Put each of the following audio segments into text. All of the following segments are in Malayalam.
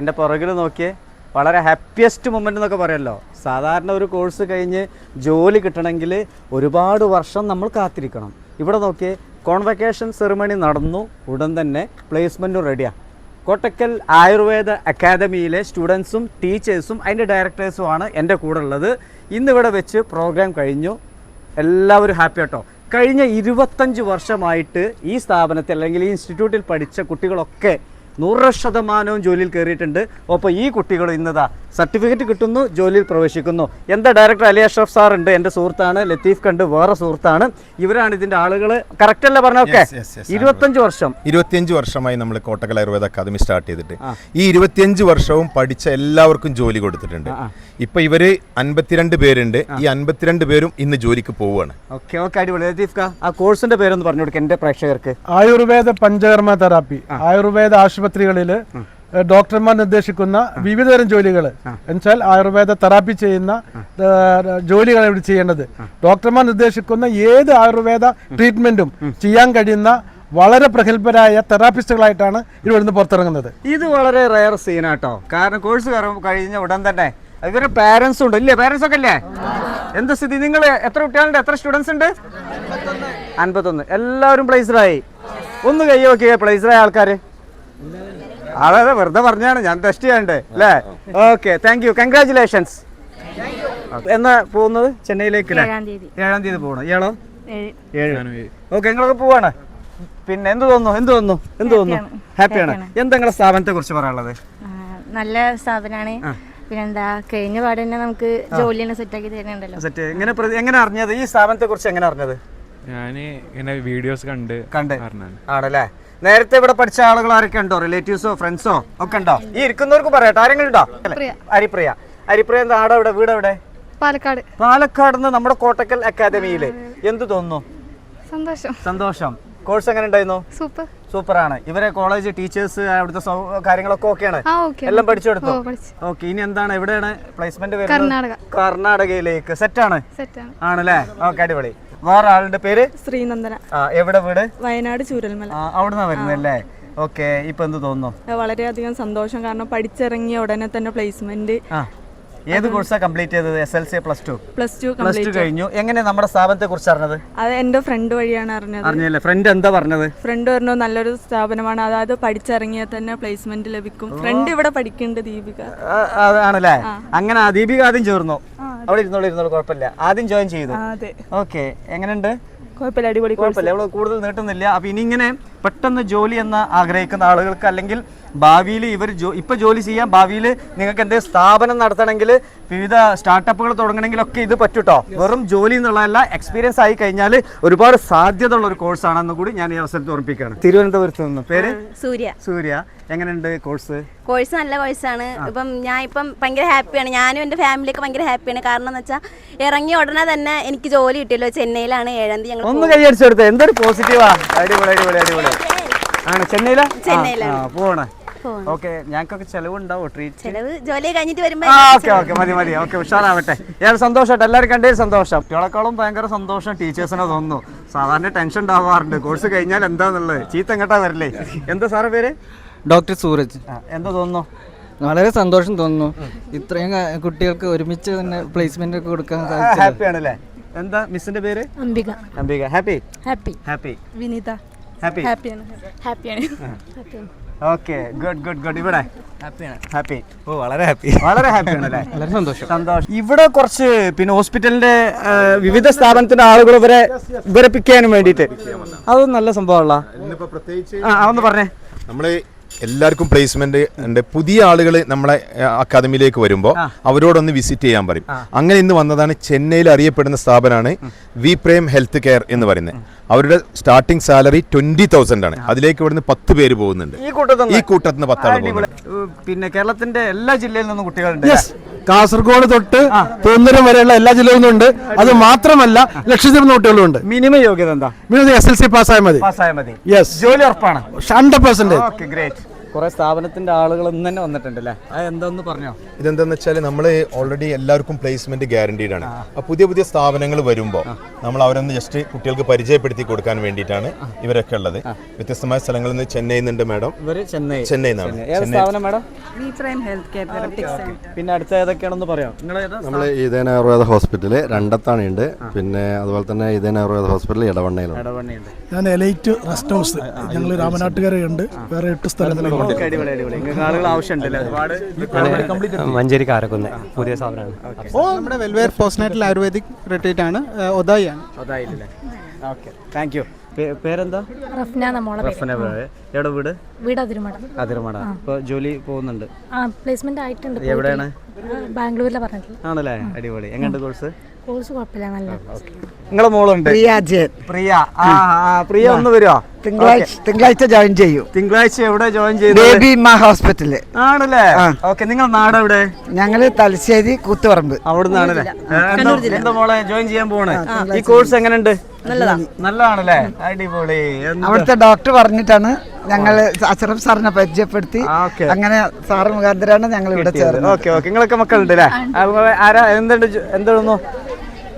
എന്റെ പുറകിൽ നോക്കിയേ വളരെ ഹാപ്പിയസ്റ്റ് മൊമെന്റ് എന്നൊക്കെ പറയുമല്ലോ സാധാരണ ഒരു കോഴ്സ് കഴിഞ്ഞ് ജോലി കിട്ടണമെങ്കിൽ ഒരുപാട് വർഷം നമ്മൾ കാത്തിരിക്കണം. ഇവിടെ നോക്കിയേ കോൺവെക്കേഷൻ സെറിമണി നടന്നു. ഉടൻ തന്നെ പ്ലേസ്മെന്റും റെഡിയാണ് കോട്ടക്കൽ ആയുർവേദ അക്കാദമിയിലെ സ്റ്റുഡൻസും ടീച്ചേഴ്സും അതിന്റെ ഡയറക്ടേഴ്സുമാണ് എന്റെ കൂടെ ഉള്ളത്. ഇന്നിവിടെ വെച്ച് പ്രോഗ്രാം കഴിഞ്ഞു. എല്ലാവരും ഹാപ്പി കേട്ടോ കഴിഞ്ഞ ഇരുപത്തഞ്ച് വർഷമായിട്ട് ഈ സ്ഥാപനത്തിൽ അല്ലെങ്കിൽ ഈ ഇൻസ്റ്റിറ്റ്യൂട്ടിൽ പഠിച്ച കുട്ടികളൊക്കെ നൂറ് ശതമാനവും ജോലിയിൽ കയറിയിട്ടുണ്ട്. അപ്പോൾ ഈ കുട്ടികൾ ഇന്നതാ സർട്ടിഫിക്കറ്റ് കിട്ടുന്നു ജോലിയിൽ പ്രവേശിക്കുന്നു. എന്താ ഡയറക്ടർ അലി അഷ്റഫ് സാർ ഉണ്ട് എന്റെ സുഹൃത്താണ് ലത്തീഫ് കണ്ട് വേറെ സുഹൃത്താണ്. ഇവരാണ് ഇതിന്റെ ആളുകൾ കറക്റ്റ് അല്ലേ പറഞ്ഞൊക്കെ Yes, yes, yes, ഇരുപത്തഞ്ച് വർഷം. ഇരുപത്തിയഞ്ച് വർഷമായി നമ്മൾ കോട്ടക്കൽ ആയുർവേദ അക്കാദമി സ്റ്റാർട്ട് ചെയ്തിട്ട്. ഈ ഇരുപത്തിയഞ്ച് വർഷവും പഠിച്ച എല്ലാവർക്കും ജോലി കൊടുത്തിട്ടുണ്ട്. ഇപ്പൊ ഇവർ അൻപത്തിരണ്ട് പേരുണ്ട്. ഈ അൻപത്തിരണ്ട് പേരും ഇന്ന് ജോലിക്ക് പോവുകയാണ്. ഓക്കെ ഓക്കെ അടിപൊളി. ലത്തീഫ് കാ ആ കോഴ്സിന്റെ പേരൊന്ന് പറഞ്ഞു കൊടുക്കുക എന്റെ പ്രേക്ഷകർക്ക്. ആയുർവേദ പഞ്ചകർമ്മ തെറാപ്പി. ആയുർവേദ ആശുപത്രികളിൽ ഡോക്ടർമാർ നിർദ്ദേശിക്കുന്ന വിവിധതരം ജോലികൾ എന്നുവെച്ചാൽ ആയുർവേദ തെറാപ്പി ചെയ്യുന്ന ജോലികൾ ജോലികളാണ് ഇവിടെ ചെയ്യേണ്ടത്. ഡോക്ടർമാർ നിർദ്ദേശിക്കുന്ന ഏത് ആയുർവേദ ട്രീറ്റ്മെന്റും ചെയ്യാൻ കഴിയുന്ന വളരെ പ്രഗത്ഭരായ തെറാപ്പിസ്റ്റുകളായിട്ടാണ് ഇവിടുന്ന് പുറത്തിറങ്ങുന്നത്. ഇത് വളരെ റയർ സീനാട്ടോ കാരണം കോഴ്സ് കഴിഞ്ഞ ഉടൻ തന്നെ ഇവരുടെ പാരന്റ്സ് ഉണ്ട്. ഇല്ലേ? പാരന്റ്സ് ഒക്കെ അല്ലേ എന്ത് സ്ഥിതി? നിങ്ങൾ എത്ര കുട്ടികളുണ്ട്? എത്ര സ്റ്റുഡൻസ് ഉണ്ട്? അൻപത്തൊന്ന്. എല്ലാവരും പ്ലേസ്ഡായി ഒന്ന് കൈ നോക്കിയ പ്ലേസ്ഡായ ആൾക്കാർ അതെ അതെ വെറുതെ പറഞ്ഞാണ് ഞാൻ ടെസ്റ്റ് ചെയ്യണ്ടേ അല്ലേ? ഓക്കെ താങ്ക് യു കൺഗ്രാചുലേഷൻസ് എന്നാ പോകുന്നത്? ചെന്നൈയിലേക്ക് ഏഴാം തീയതി. ഏഴാം തീയതി പോകണം ഇയാളോ ഏഴ്. ഏഴ്. ഓക്കെ നിങ്ങളൊക്കെ പോവാണ്? പിന്നെ എന്ത് തോന്നുന്നു? എന്ത് തോന്നുന്നു? എന്ത് തോന്നുന്നു? ഹാപ്പിയാണ് എന്താ സ്ഥാപനത്തെ കുറിച്ച് പറയാനുള്ളത്? നല്ല സ്ഥാപനമാണ് പിന്നെന്താ കഴിഞ്ഞ പാട് തന്നെ നമുക്ക് ജോലി തന്നെ സെറ്റാക്കി തരുന്നുണ്ടല്ലോ. സെറ്റ് എങ്ങനെ എങ്ങനെ അറിഞ്ഞത്? ഈ സ്ഥാപനത്തെ കുറിച്ച് എങ്ങനെ അറിഞ്ഞത്? ഞാൻ ഇങ്ങനെ വീഡിയോസ് കണ്ട് കണ്ട്. ആണല്ലേ? നേരത്തെ ഇവിടെ പഠിച്ച ആളുകൾ ആരൊക്കെ ഉണ്ടോ? റിലേറ്റീവ്സോ ഫ്രണ്ട്സോ ഒക്കെ ഉണ്ടോ? ഈ ഇരിക്കുന്നവർക്ക് പറയട്ടെ ആരെങ്കിലും ഉണ്ടോ ഹരിപ്രിയ ഹരിപ്രിയ എന്താ ആടെ ഇവിടെ വീട് എവിടെ? പാലക്കാട്. പാലക്കാട് നിന്ന് നമ്മുടെ കോട്ടക്കൽ അക്കാദമിയിൽ. എന്ത് തോന്നുന്നു? സന്തോഷം. സന്തോഷം. കോഴ്സ് എങ്ങനെ ഉണ്ടായിരുന്നു? സൂപ്പർ. സൂപ്പർ ആണ് ഇവരെ കോളേജ് ടീച്ചേഴ്സ് അവിടുത്തെ കാര്യങ്ങളൊക്കെ ഓക്കെയാണ്? എല്ലാം പഠിച്ചെടുത്തു? ഓക്കെ ഇനി എന്താണ്? എവിടെയാണ് പ്ലേസ്മെന്റ് കർണാടകയിലേക്ക്. സെറ്റ് ആണ്. ആണല്ലേ? ഓക്കെ അടിപൊളി. വേറെ ആളുടെ പേര്? ശ്രീനന്ദന. ആ എവിടെ വീട്? വയനാട് ചൂരൽമല. അവിടുന്ന് വരുന്നല്ലേ ഓക്കെ ഇപ്പൊ എന്ത് തോന്നുന്നു? വളരെയധികം സന്തോഷം. കാരണം പഠിച്ചിറങ്ങിയ ഉടനെ തന്നെ പ്ലേസ്മെന്റ് ഏത് കോഴ്സാണ് കംപ്ലീറ്റ് ചെയ്തത്? S L C plus two plus two plus two കഴിഞ്ഞു. എങ്ങനെ നമ്മുടെ സ്ഥാപനത്തെ കുറിച്ച് അറിഞ്ഞത്? അത് എന്റെ ഫ്രണ്ട് വഴിയാണ് അറിഞ്ഞത്. അറിഞ്ഞല്ലേ ഫ്രണ്ട് എന്താ പറഞ്ഞത്? ഫ്രണ്ട് പറഞ്ഞു നല്ലൊരു സ്ഥാപനമാണ്. അതായത് പഠിച്ചിറങ്ങിയാൽ തന്നെ പ്ലേസ്മെന്റ് ലഭിക്കും. ഫ്രണ്ട് ഇവിടെ പഠിക്കുന്നുണ്ട് ദീപിക. ആ, അതാണല്ലേ അങ്ങനെ ദീപിക ആദ്യം ചേർന്നു? അവിടെ ഇരുന്നോളൂ ഇരുന്നോളൂ കുഴപ്പമില്ല. ആദ്യം ജോയിൻ ചെയ്തു. ഓക്കെ എങ്ങനെയുണ്ട്? കുഴപ്പമില്ല അടിപൊളി കുഴപ്പമില്ല. കൂടുതൽ നീട്ടുന്നില്ല. അപ്പൊ ഇനി ഇങ്ങനെ പെട്ടെന്ന് ജോലി എന്ന ആഗ്രഹിക്കുന്ന ആളുകൾക്ക് അല്ലെങ്കിൽ ഭാവിയിൽ ഇവർ ജോ ഇപ്പൊ ജോലി ചെയ്യാം ഭാവിയിൽ നിങ്ങൾക്ക് എന്തെങ്കിലും സ്ഥാപനം നടത്തണമെങ്കിൽ വിവിധ സ്റ്റാർട്ടപ്പുകൾ തുടങ്ങണമെങ്കിലൊക്കെ ഇത് പറ്റൂട്ടോ. വെറും ജോലി എന്നുള്ളതല്ല എക്സ്പീരിയൻസ് ആയി കഴിഞ്ഞാൽ ഒരുപാട് സാധ്യത ഉള്ള ഒരു കോഴ്സാണെന്ന് കൂടി ഞാൻ ഈ അവസരത്തിൽ ഓർമ്മിപ്പിക്കുകയാണ്. തിരുവനന്തപുരത്ത് നിന്ന്. പേര്? സൂര്യ. സൂര്യ. എങ്ങനെയുണ്ട് കോഴ്സ് കോഴ്സ് നല്ല കോഴ്സാണ് ഇപ്പം ഞാൻ ഇപ്പം ഭയങ്കര ഹാപ്പിയാണ് ഞാനും എന്റെ ഫാമിലിയൊക്കെ ഭയങ്കര ഹാപ്പിയാണ് കാരണം എന്ന് വെച്ചാൽ ഇറങ്ങിയ ഉടനെ തന്നെ എനിക്ക് ജോലി കിട്ടിയല്ലോ. ചെന്നൈയിലാണ് ഏഴാം തീയതി ഞങ്ങൾ ഒന്ന് കൈയടിച്ചെടുത്ത് എന്തൊരു പോസിറ്റീവാ അടിപൊളി അടിപൊളി അടിപൊളി. ആണ് ചെന്നൈയിലാ? ചെന്നൈയിലാണ്. പോണം. ഓക്കെ ഞങ്ങൾക്കൊക്കെ ചെലവുണ്ടാവോ ട്രീറ്റ് ചെലവ് ജോലി കഴിഞ്ഞിട്ട് വരുമ്പോൾ ആ ഓക്കെ ഓക്കെ മതി മതി. ഓക്കെ ഉഷാറാവട്ടെ. ഏറെ സന്തോഷമായിട്ട് എല്ലാവരും കണ്ടേ സന്തോഷം. കുട്ടികളെക്കാളും ഭയങ്കര സന്തോഷം ടീച്ചേഴ്സിനെ തോന്നുന്നു. സാധാരണ ടെൻഷൻ ഉണ്ടാവാറുണ്ട്. കോഴ്സ് കഴിഞ്ഞാൽ എന്താന്നുള്ളത്? ചീത്ത എങ്ങട്ടാ വരല്ലേ എന്താ സാറേ പേര്? ഡോക്ടർ സൂരജ്. എന്താ തോന്നുന്നു? വളരെ സന്തോഷം തോന്നുന്നു. ഇത്രയും കുട്ടികൾക്ക് ഒരുമിച്ച് തന്നെ പ്ലേസ്മെന്റ് ഒക്കെ കൊടുക്കാൻ ഹാപ്പിയാണല്ലേ ഹാപ്പി ആണല്ലേ? എന്താ മിസ്സിന്റെ പേര്? Ambika. Ambika. Happy happy happy Vineetha. Happy ഹാപ്പിയാണ് ഹാപ്പിയാണ് ഓക്കെ ഗുഡ് ഗുഡ് ഗുഡ് ഇവിടെ. ഹാപ്പിയാണ് ഹാപ്പി ഓ വളരെ ഹാപ്പി വളരെ ഹാപ്പി ആണല്ലേ വളരെ സന്തോഷം. സന്തോഷം. ഇവിടെ കുറച്ച് പിന്നെ ഹോസ്പിറ്റലിന്റെ വിവിധ സ്ഥാപനത്തിന്റെ ആളുകൾ ഇവരെ വിവരപ്പിക്കാനും വേണ്ടിട്ട് അതൊന്നും വേണ്ടിയിട്ട്. അത് നല്ല സംഭവമുള്ള ഒന്ന് പറഞ്ഞേ. നമ്മൾ എല്ലാവർക്കും പ്ലേസ്മെന്റ് ഉണ്ട്. പുതിയ ആളുകൾ നമ്മളെ അക്കാദമിയിലേക്ക് വരുമ്പോൾ അവരോടൊന്ന് വിസിറ്റ് ചെയ്യാൻ പറയും. അങ്ങനെ ഇന്ന് വന്നതാണ് ചെന്നൈയിൽ അറിയപ്പെടുന്ന സ്ഥാപനമാണ് വി പ്രേം ഹെൽത്ത് കെയർ എന്ന് പറയുന്നത്. അവരുടെ സ്റ്റാർട്ടിംഗ് സാലറി ട്വന്റി തൗസൻഡ് ആണ്. അതിലേക്ക് ഇവിടുന്ന് പത്ത് പേര് പോകുന്നുണ്ട്. ഈ കൂട്ടത്തിൽ നിന്ന് പത്താൾ പിന്നെ കേരളത്തിന്റെ എല്ലാ ജില്ലയിൽ നിന്നും കുട്ടികളുണ്ട് കാസർഗോഡ് തൊട്ട് പൂന്തരം വരെയുള്ള എല്ലാ ജില്ലകളിൽ നിന്നുണ്ട് അത് മാത്രമല്ല ലക്ഷദ്വീപ് നോട്ടുകളും ഉണ്ട്. മിനിമം യോഗ്യത എന്താ? മിനിമം എസ് എൽ സി പാസ്സായ മതി. ജോലി ഉറപ്പാണ്. ഹൺഡ്രഡ് പെർസെന്റ് ഗ്രേറ്റ് കുറേ സ്ഥാപനത്തിന്റെ ആളുകൾ ഇന്ന് തന്നെ വന്നിട്ടുണ്ടല്ലേ അത് എന്താന്ന് പറഞ്ഞോ? ഇതെന്താന്ന് വെച്ചാൽ നമ്മൾ ഓൾറെഡി എല്ലാവർക്കും പ്ലേസ്മെന്റ് ഗ്യാരണ്ടീഡ് ആണ്. പുതിയ പുതിയ സ്ഥാപനങ്ങൾ വരുമ്പോൾ നമ്മൾ അവരൊന്ന് ജസ്റ്റ് കുട്ടികൾക്ക് പരിചയപ്പെടുത്തി കൊടുക്കാൻ വേണ്ടിയിട്ടാണ് ഇവരൊക്കെ ഉള്ളത്. വ്യത്യസ്തമായ സ്ഥലങ്ങളിൽ നിന്ന് ചെന്നൈയിൽ നിന്നുണ്ട് മാഡം. ഇവർ ചെന്നൈ. ഏത് സ്ഥാപനം മാഡം? ഹെൽത്ത് കെയർ തെറപ്പിക്സ് പിന്നെ അടുത്ത ഏതൊക്കെയാണെന്ന് പറയാം. നമ്മൾ ഇതേന ആയുർവേദ ഹോസ്പിറ്റൽ രണ്ടത്താണിയുണ്ട്. പിന്നെ അതുപോലെ തന്നെ ഇതേന ആയുർവേദ ഹോസ്പിറ്റൽ ഇടവണ്ണയിലുണ്ട്. ഇടവണ്ണിയുണ്ട് ഞാൻ എലൈറ്റ് റെസ്റ്റ് ഹൗസ് ഞങ്ങൾ രാമനാട്ടുകരയുണ്ട്. വേറെ എട്ട് സ്ഥലങ്ങളുണ്ട് മഞ്ചേരി കാരക്കുന്ന് പുതിയ സ്ഥാപനമാണ്. നമ്മുടെ വെൽവെയർ പോസ്റ്റ്നാറ്റൽ ആയുർവേദിക് റിട്രീറ്റ് ആണ് ഒതായി ആണ് ഓക്കെ. താങ്ക് യു പേരെന്താ? റഫ്ന എവിടെ വീട്? വീട് അതിരുമട. അതിരുമട. ഇപ്പോൾ ജോലി പോകുന്നുണ്ട്. ആ പ്ലേസ്മെന്റ് ആയിട്ടുണ്ട് എവിടെയാണ്? ബാംഗ്ലൂരിലെ പറഞ്ഞിട്ടുള്ളത്. ആണല്ലേ? അടിപൊളി. എങ്ങനെയുണ്ട് കോഴ്സ്? കോഴ്സ് കുഴപ്പമില്ല നല്ല നിങ്ങളെ മോളുണ്ട്? പ്രിയ ആ ആ, പ്രിയ ഒന്ന് വരുമോ തിങ്കളാഴ്ച തിങ്കളാഴ്ച ജോയിൻ ചെയ്യൂ. തിങ്കളാഴ്ച എവിടെ ജോയിൻ ചെയ്യുന്നത്? ബേബി മാ ഹോസ്പിറ്റൽ. ആണല്ലേ? ഓക്കെ നിങ്ങൾ നാട് എവിടെ? ഞങ്ങൾ തലശ്ശേരി കൂത്തുപറമ്പ്. അവിടുന്നാണല്ലേ ഏ, എന്താ- എന്താ മോളെ ജോയിൻ ചെയ്യാൻ പോണേ? ഈ കോഴ്സ് എങ്ങനെയുണ്ട്? നല്ലതാണല്ലേ? അടിപൊളി. എന്ത്- അവിടുത്തെ ഡോക്ടർ പറഞ്ഞിട്ടാണ് ഞങ്ങൾ അഷറഫ് സാറിനെ പരിചയപ്പെടുത്തി. ആ, okay. അങ്ങനെ സാറ് മുഖാന്തരാണ് ഞങ്ങൾ ഇവിടെ ചേർന്നത്. Okay okay. നിങ്ങളൊക്കെ മക്കളുണ്ട് അല്ലേ? അതുപോലെ ആരാ? എന്തുണ്ട് ജോ-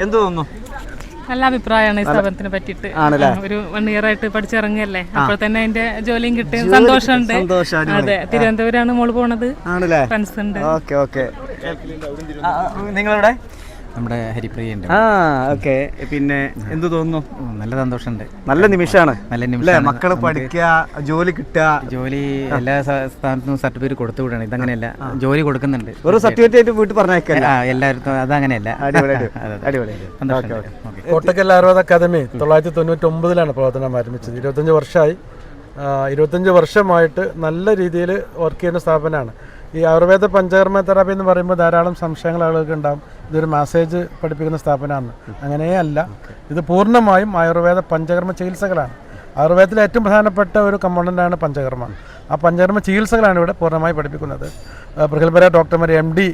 എന്ത് തോന്നുന്നു? നല്ല അഭിപ്രായമാണ് ഈ സ്ഥാപനത്തിനെ പറ്റിയിട്ട്. ഒരു വൺ ഇയർ ആയിട്ട് പഠിച്ചിറങ്ങിയല്ലേ അപ്പോൾ തന്നെ അതിന്റെ ജോലിയും കിട്ടി. സന്തോഷമുണ്ട്. അതെ തിരുവനന്തപുരമാണ് മോൾ പോണത്. ഫ്രണ്ട്സ് ഉണ്ട്. Okay okay. നിങ്ങളെവിടെ? നമ്മുടെ ഹരിപ്രിയ ആ ഓക്കെ. പിന്നെ എന്ത് തോന്നുന്നു? നല്ല സന്തോഷമുണ്ട്. നല്ല നിമിഷമാണ്. നല്ല നിമിഷം മക്കളെ മക്കൾ പഠിക്കുക ജോലി കിട്ടുക. ജോലി എല്ലാ സ്ഥാനത്തും സർട്ടിഫിക്കറ്റ് കൊടുത്തു വിടണം. ഇതങ്ങനെയല്ല. ജോലി കൊടുക്കുന്നുണ്ട്. ഒരു സർട്ടിഫിക്കറ്റ് വീട്ടിൽ പറഞ്ഞേക്കല്ല എല്ലാവർക്കും അതങ്ങനെയല്ല. അടിപൊളി അടിപൊളി. സന്തോഷം. Okay, okay. Okay. Kottakkal Ayurveda academy തൊള്ളായിരത്തി തൊണ്ണൂറ്റി ഒമ്പതിലാണ് പ്രവർത്തനം ആരംഭിച്ചത്. ഇരുപത്തഞ്ച് വർഷമായി. ഇരുപത്തഞ്ച് വർഷമായിട്ട് നല്ല രീതിയിൽ വർക്ക് ചെയ്യുന്ന സ്ഥാപനമാണ്. ഈ ആയുർവേദ പഞ്ചകർമ്മ തെറാപ്പി എന്ന് പറയുമ്പോൾ ധാരാളം സംശയങ്ങൾ ആളുകൾക്ക് ഉണ്ടാകും ഇതൊരു മാസേജ് പഠിപ്പിക്കുന്ന സ്ഥാപനമാണ്. അങ്ങനെയേ അല്ല. ഇത് പൂർണമായും ആയുർവേദ പഞ്ചകർമ്മ ചികിത്സകളാണ്. ആയുർവേദത്തിലെ ഏറ്റവും പ്രധാനപ്പെട്ട ഒരു കമ്പോണന്റാണ് പഞ്ചകർമ്മ. ആ പഞ്ചകർമ്മ ചികിത്സകളാണ് ഇവിടെ പൂർണമായി പഠിപ്പിക്കുന്നത്. പ്രഗത്ഭരായ ഡോക്ടർമാർ M D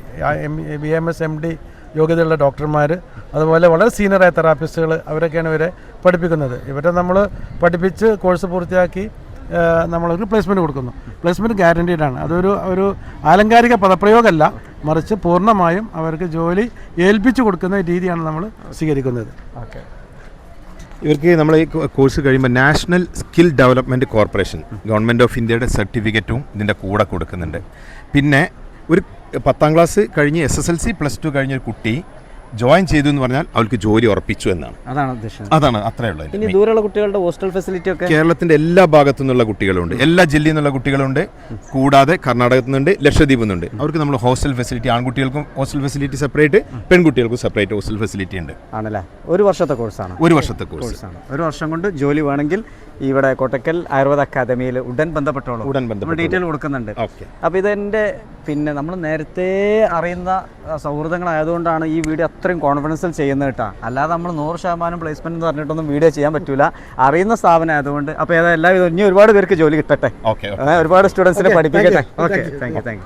B M S M D യോഗ്യതയുള്ള ഡോക്ടർമാർ അതുപോലെ വളരെ സീനിയറായ തെറാപ്പിസ്റ്റുകൾ അവരൊക്കെയാണ് ഇവരെ പഠിപ്പിക്കുന്നത്. ഇവരെ നമ്മൾ പഠിപ്പിച്ച് കോഴ്സ് പൂർത്തിയാക്കി നമ്മളൊരു പ്ലേസ്മെന്റ് കൊടുക്കുന്നു. പ്ലേസ്മെന്റ് ഗ്യാരണ്ടീഡാണ് അതൊരു ഒരു ആലങ്കാരിക പദപ്രയോഗമല്ല മറിച്ച് പൂർണമായും അവർക്ക് ജോലി ഏൽപ്പിച്ചു കൊടുക്കുന്ന രീതിയാണ് നമ്മൾ സ്വീകരിക്കുന്നത്. ഇവർക്ക് നമ്മൾ ഈ കോഴ്സ് കഴിയുമ്പോൾ national skill development corporation government of ഇന്ത്യയുടെ സർട്ടിഫിക്കറ്റും ഇതിന്റെ കൂടെ കൊടുക്കുന്നുണ്ട്. പിന്നെ ഒരു പത്താം ക്ലാസ് കഴിഞ്ഞ് S S L C plus two കഴിഞ്ഞ ഒരു കുട്ടി ജോയിൻ ചെയ്തു എന്ന് പറഞ്ഞാൽ അവർക്ക് ജോലി ഉറപ്പിച്ചു എന്നാണ്. അതാണ് അതാണ് അത്രേ ഉള്ളത് ഇനി ദൂരെയുള്ള കുട്ടികളുടെ ഹോസ്റ്റൽ ഫെസിലിറ്റി ഒക്കെ? കേരളത്തിന്റെ എല്ലാ ഭാഗത്തു നിന്നുള്ള കുട്ടികളുണ്ട്. എല്ലാ ജില്ലയിൽ നിന്നുള്ള കുട്ടികളുണ്ട്. കൂടാതെ കർണാടകത്തിൽ നിന്നുണ്ട് ലക്ഷദ്വീപിൽ നിന്നുണ്ട്. അവർക്ക് നമ്മൾ ഹോസ്റ്റൽ ഫെസിലിറ്റി ആൺകുട്ടികൾക്കും ഹോസ്റ്റൽ ഫെസിലിറ്റി സെപ്പറേറ്റ് പെൺകുട്ടികൾക്കും സെപ്പറേറ്റ് ഹോസ്റ്റൽ ഫെസിലിറ്റി ഉണ്ട്. ആണല്ലേ? ഒരു വർഷത്തെ കോഴ്സാണ് ഒരു വർഷത്തെ കോഴ്സ് കോഴ്സാണ് ഒരു വർഷം കൊണ്ട് ജോലി വേണമെങ്കിൽ ഇവിടെ കോട്ടക്കൽ ആയുർവേദ അക്കാദമിയിൽ ഉടൻ ബന്ധപ്പെട്ടോളൂ. ഉടൻ ബന്ധപ്പെട്ടോളൂ. ഡീറ്റെയിൽ കൊടുക്കുന്നുണ്ട്. ഓക്കെ. അപ്പോൾ ഇതെന്റെ പിന്നെ നമ്മൾ നേരത്തെ അറിയുന്ന സൗഹൃദങ്ങൾ സൗഹൃദങ്ങളായതുകൊണ്ടാണ് ഈ വീഡിയോ അത്രയും കോൺഫിഡൻസിൽ ചെയ്യുന്നത് കേട്ടോ. അല്ലാതെ നമ്മൾ നൂറ് ശതമാനം പ്ലേസ്മെന്റ് എന്ന് പറഞ്ഞിട്ടൊന്നും വീഡിയോ ചെയ്യാൻ പറ്റൂല. അറിയുന്ന സ്ഥാപനം ആയതുകൊണ്ട് അപ്പോൾ ഏതാ എല്ലാവിധം ഇനി ഒരുപാട് പേർക്ക് ജോലി കിട്ടട്ടെ. ഒരുപാട് സ്റ്റുഡൻസിനെ പഠിപ്പിക്കട്ടെ. Okay thank you thank you